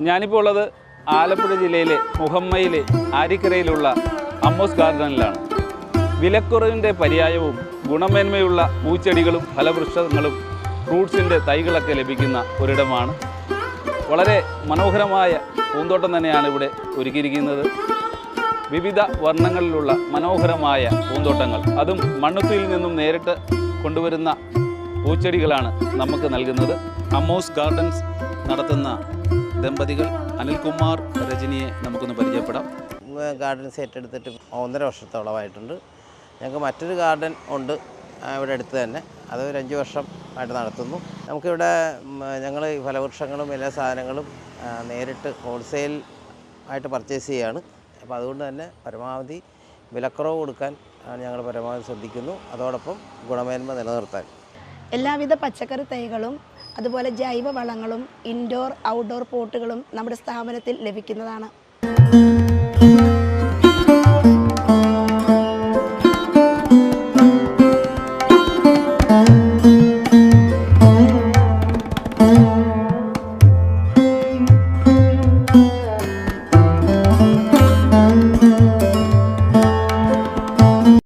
ഞാനിപ്പോൾ ഉള്ളത് ആലപ്പുഴ ജില്ലയിലെ മുഹമ്മയിലെ ആരിക്കരയിലുള്ള അമ്മോസ് ഗാർഡനിലാണ്. വിലക്കുറവിന്റെ പര്യായവും ഗുണമേന്മയുള്ള പൂച്ചെടികളും ഫലവൃക്ഷങ്ങളും ഫ്രൂട്ട്സിന്റെ തൈകളൊക്കെ ലഭിക്കുന്ന ഒരിടമാണ്. വളരെ മനോഹരമായ പൂന്തോട്ടം തന്നെയാണ് ഇവിടെ ഒരുക്കിയിരിക്കുന്നത്. വിവിധ വർണങ്ങളിലുള്ള മനോഹരമായ പൂന്തോട്ടങ്ങൾ. അതും മണ്ണുത്തിയിൽ നിന്നും നേരിട്ട് കൊണ്ടുവരുന്ന പൂച്ചെടികളാണ് നമുക്ക് നൽകുന്നത്. അമ്മോസ് ഗാർഡൻസ് നടത്തുന്ന ദമ്പതികൾ അനിൽകുമാർ രജനിയെ നമുക്കൊന്ന് പരിചയപ്പെടാം. ഗാർഡൻ സെറ്റ് എടുത്തിട്ട് ഒന്നര വർഷത്തോളമായിട്ടുണ്ട്. ഞങ്ങൾക്ക് മറ്റൊരു ഗാർഡൻ ഉണ്ട് ഇവിടെ അടുത്ത് തന്നെ. അത് ഒരു അഞ്ച് വർഷം ആയിട്ട് നടത്തുന്നു. നമുക്കിവിടെ ഞങ്ങൾ ഈ ഫലവൃക്ഷങ്ങളും എല്ലാ സാധനങ്ങളും നേരിട്ട് ഹോൾസെയിൽ ആയിട്ട് പർച്ചേസ് ചെയ്യുകയാണ് അപ്പോൾ അതുകൊണ്ട് തന്നെ പരമാവധി വിലക്കുറവ് കൊടുക്കാൻ ഞങ്ങൾ പരമാവധി ശ്രദ്ധിക്കുന്നു. അതോടൊപ്പം ഗുണമേന്മ നിലനിർത്താൻ. എല്ലാവിധ പച്ചക്കറി തൈകളും അതുപോലെ ജൈവ വളങ്ങളും ഇൻഡോർ ഔട്ട്ഡോർ പോട്ടുകളും നമ്മുടെ സ്ഥാപനത്തിൽ ലഭിക്കുന്നതാണ്